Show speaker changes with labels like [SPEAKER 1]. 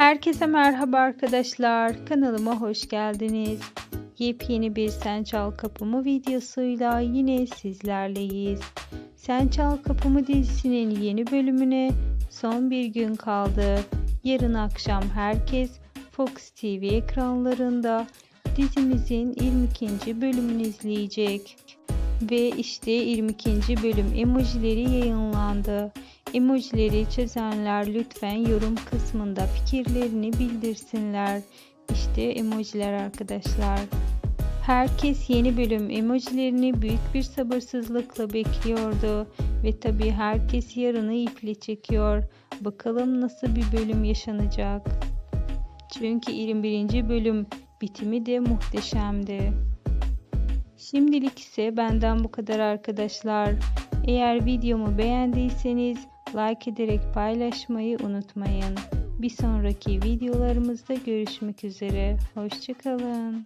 [SPEAKER 1] Herkese merhaba arkadaşlar. Kanalıma hoş geldiniz. Yepyeni bir Sen Çal Kapımı videosuyla yine sizlerleyiz. Sen Çal Kapımı dizisinin yeni bölümüne son bir gün kaldı. Yarın akşam herkes Fox TV ekranlarında dizimizin 22. bölümünü izleyecek. Ve işte 22. bölüm emojileri yayınlandı. Emojileri çözenler lütfen yorum kısmında fikirlerini bildirsinler. İşte emojiler arkadaşlar. Herkes yeni bölüm emojilerini büyük bir sabırsızlıkla bekliyordu ve tabii herkes yarını iple çekiyor. Bakalım nasıl bir bölüm yaşanacak. Çünkü 21. bölüm bitimi de muhteşemdi. Şimdilik ise benden bu kadar arkadaşlar. Eğer videomu beğendiyseniz like ederek paylaşmayı unutmayın. Bir sonraki videolarımızda görüşmek üzere. Hoşçakalın.